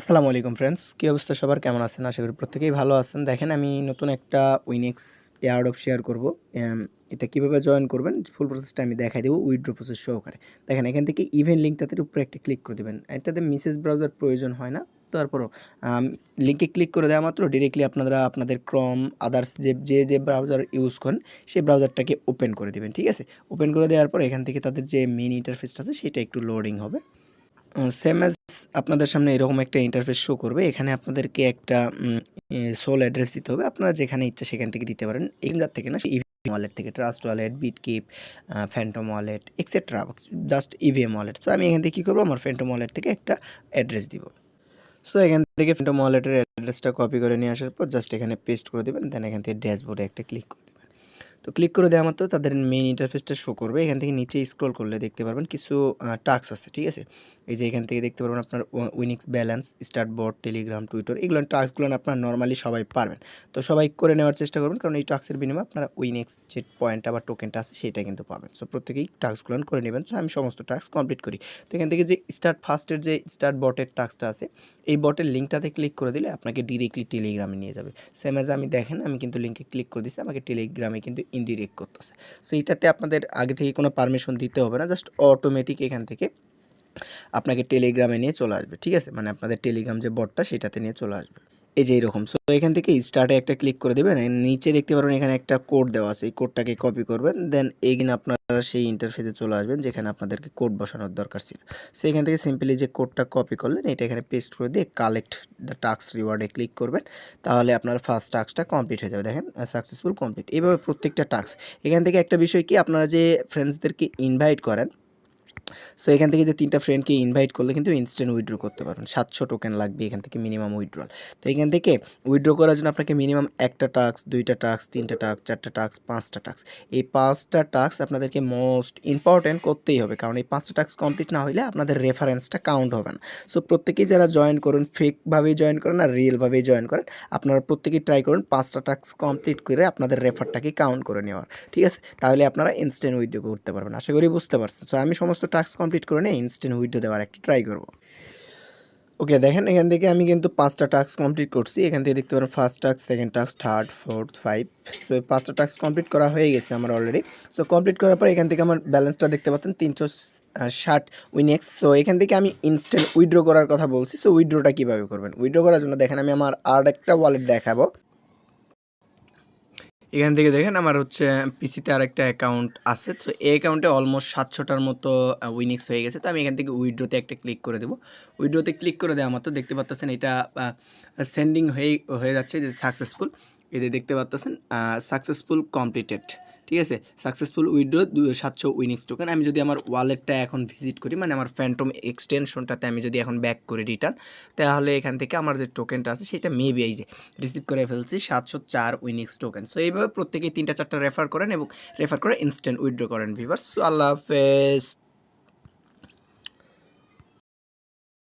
আসসালামু আলাইকুম ফ্রেন্ডস কী অবস্থা সবার? কেমন আছেন? আশা করি প্রত্যেকেই ভালো আছেন। দেখেন, আমি নতুন একটা উইনেক্স এয়ার অফ শেয়ার করব। এটা কীভাবে জয়েন করবেন? ফুল প্রসেসটা আমি দেখাই দেবো উইথড্র প্রসেস সহকারে দেখেন, এখান থেকে ইভেন্ট লিঙ্কটাতে উপরে একটা ক্লিক করে দেবেন। এটাতে মেসেজ ব্রাউজার প্রয়োজন হয় না। তারপরও লিঙ্কে ক্লিক করে দেওয়া মাত্র ডিরেক্টলি আপনারা আপনাদের ক্রম আদার্স যে যে যে ব্রাউজার ইউজ করেন, সেই ব্রাউজারটাকে ওপেন করে দেবেন, ঠিক আছে? ওপেন করে দেওয়ার পর এখান থেকে তাদের যে মেন ইন্টারফেসটা আছে, সেটা একটু লোডিং হবে। সেম অ্যাজ আপনাদের সামনে এরকম একটা ইন্টারফেস শো করবে। এখানে আপনাদেরকে একটা সোল অ্যাড্রেস দিতে হবে। আপনারা যেখানে ইচ্ছা সেখান থেকে দিতে পারেন। এখান থেকে না ওয়ালেট থেকে trust wallet BitKeep phantom wallet extra just EVM wallet তো আমি এখান থেকে কী করব? আমার ফ্যান্টম ওয়ালেট থেকে একটা অ্যাড্রেস দিব। সো এখান থেকে ফ্যান্টম ওয়ালেটের অ্যাড্রেসটা কপি করে নিয়ে আসার পর জাস্ট এখানে পেস্ট করে দেবেন। দেন এখান থেকে ড্যাশবোর্ডে একটা ক্লিক করে দেবেন। তো ক্লিক করে দেওয়া মাত্র তাদের মেইন ইন্টারফেসটা শো করবে। এখান থেকে নিচে স্ক্রল করলে দেখতে পারবেন কিছু টাস্ক আছে, ঠিক আছে? এই যে এখান থেকে দেখতে পারবেন আপনার Winix balance start board Telegram Twitter এগুলো টাস্কগুলো আপনার নর্মালি সবাই পারবেন। তো সবাই করে নেওয়ার চেষ্টা করবেন, কারণ এই টাস্কের বিনিময়ে আপনারা উইনিক্স যে পয়েন্টটা বা টোকেনটা আছে সেটা কিন্তু পাবেন। সো প্রত্যেকেই টাস্কগুলো করে নেবেন। সো আমি সমস্ত টাস্ক কমপ্লিট করি। তো এখান থেকে যে স্টার্ট ফার্স্টের যে স্টার্ট বটের টাস্কটা আছে, এই বটের লিঙ্কটাতে ক্লিক করে দিলে আপনাকে ডিরেক্টলি টেলিগ্রামে নিয়ে যাবে। সেম অ্যাজ আমি দেখেন, আমি কিন্তু লিঙ্কে ক্লিক করে দিচ্ছি আমাকে টেলিগ্রামে কিন্তু ইনডিরেক্ট করতেছে। সো এটাতে আপনাদের আগে থেকে কোনো পারমিশন দিতে হবে না জাস্ট অটোমেটিক এখান থেকে আপনাকে টেলিগ্রামে নিয়ে চলে আসবে, ঠিক আছে? মানে আপনাদের টেলিগ্রাম যে বটটা সেটাতে নিয়ে চলে আসবে। এই যে এরকম। সো এখান থেকে স্টার্টে একটা ক্লিক করে দেবেন নিচে দেখতে পারবেন এখানে একটা কোড দেওয়া আছে। এই কোডটাকে কপি করবেন দেন এগিন আপনারা সেই ইন্টারফেসে চলে আসবেন, যেখানে আপনাদেরকে কোড বসানোর দরকার ছিল। সো এখান থেকে সিম্পলি যে কোডটা কপি করলেন, এটা এখানে পেস্ট করে দিয়ে কালেক্ট দ্য টাস্ক রিওয়ার্ডে ক্লিক করবেন, তাহলে আপনার ফার্স্ট টাস্কটা কমপ্লিট হয়ে যাবে। দেখেন সাকসেসফুল কমপ্লিট এইভাবে প্রত্যেকটা টাস্ক এখান থেকে একটা বিষয় কি, আপনারা যে ফ্রেন্ডসদেরকে ইনভাইট করেন সো এখান থেকে যে তিনটা ফ্রেন্ডকে ইনভাইট করলে কিন্তু ইনস্ট্যান্ট উইথড্র করতে পারবেন। সাতশো টোকেন লাগবে এখান থেকে মিনিমাম উইথড্রল তো এখান থেকে উইথড্র করার জন্য আপনাকে মিনিমাম একটা টাস্ক দুইটা টাস্ক তিনটা টাস্ক চারটা টাস্ক পাঁচটা টাস্ক এই পাঁচটা টাস্ক আপনাদেরকে মোস্ট ইম্পর্ট্যান্ট করতেই হবে। কারণ এই পাঁচটা টাস্ক কমপ্লিট না হলে আপনাদের রেফারেন্সটা কাউন্ট হবে না। সো প্রত্যেকেই যারা জয়েন করুন ফেকভাবেই জয়েন করেন আর রিয়েলভাবেই জয়েন করেন, আপনারা প্রত্যেকেই ট্রাই করুন পাঁচটা টাস্ক কমপ্লিট করে আপনাদের রেফারটাকে কাউন্ট করে নেওয়ার। ঠিক আছে? তাহলে আপনারা ইনস্ট্যান্ট উইথড্র করতে পারবেন। আশা করি বুঝতে পারছেন। সো আমি সমস্ত টাস্ক কমপ্লিট করে নিয়ে ইনস্ট্যান্ট উইথড্র দেওয়ার একটা ট্রাই করব। ওকে দেখেন এখান থেকে আমি কিন্তু পাঁচটা টাস্ক কমপ্লিট করছি। এখান থেকে দেখতে পারেন first task second task third fourth five so এই পাঁচটা টাস্ক কমপ্লিট করা হয়ে গেছে আমার অলরেডি সো কমপ্লিট করার পর এখান থেকে আমার ব্যালেন্সটা দেখতে পাচ্ছেন তিনশো ষাট উইনেক্স সো এখান থেকে আমি ইনস্ট্যান্ট উইড্রো করার কথা বলছি। সো উইড্রোটা কীভাবে করবেন? উইড্রো করার জন্য দেখেন আমি আমার আর একটা ওয়ালেট দেখাবো। এখান থেকে দেখেন আমার হচ্ছে পিসিতে আর একটা অ্যাকাউন্ট আছে। তো এই অ্যাকাউন্টে অলমোস্ট সাতশোটার মতো উইনিক্স হয়ে গেছে। তো আমি এখান থেকে উইড্রোতে একটা ক্লিক করে দেবো। উইড্রোতে ক্লিক করে দেওয়া আমার তো দেখতে পাচ্ছেন এটা সেন্ডিং হয়ে হয়ে যাচ্ছে, যে সাকসেসফুল এতে দেখতে পাচ্ছেন সাকসেসফুল কমপ্লিটেড ঠিক আছে? সাকসেসফুল উইড্রো সাতশো উইনিক্স টোকেন আমি যদি আমার ওয়ালেটটা এখন ভিজিট করি মানে আমার ফ্যান্টম এক্সটেনশনটাতে আমি যদি এখন ব্যাক করি রিটার্ন তাহলে এখান থেকে আমার যে টোকেনটা আছে, সেটা মেবি এই যে রিসিভ করে ফেলছি সাতশো চার উইনিক্স টোকেন সো এইভাবে প্রত্যেকেই তিনটা চারটা রেফার করেন এবং রেফার করে ইনস্ট্যান্ট উইড্রো করেন ভিভার্স আল্লাহ হাফেজ।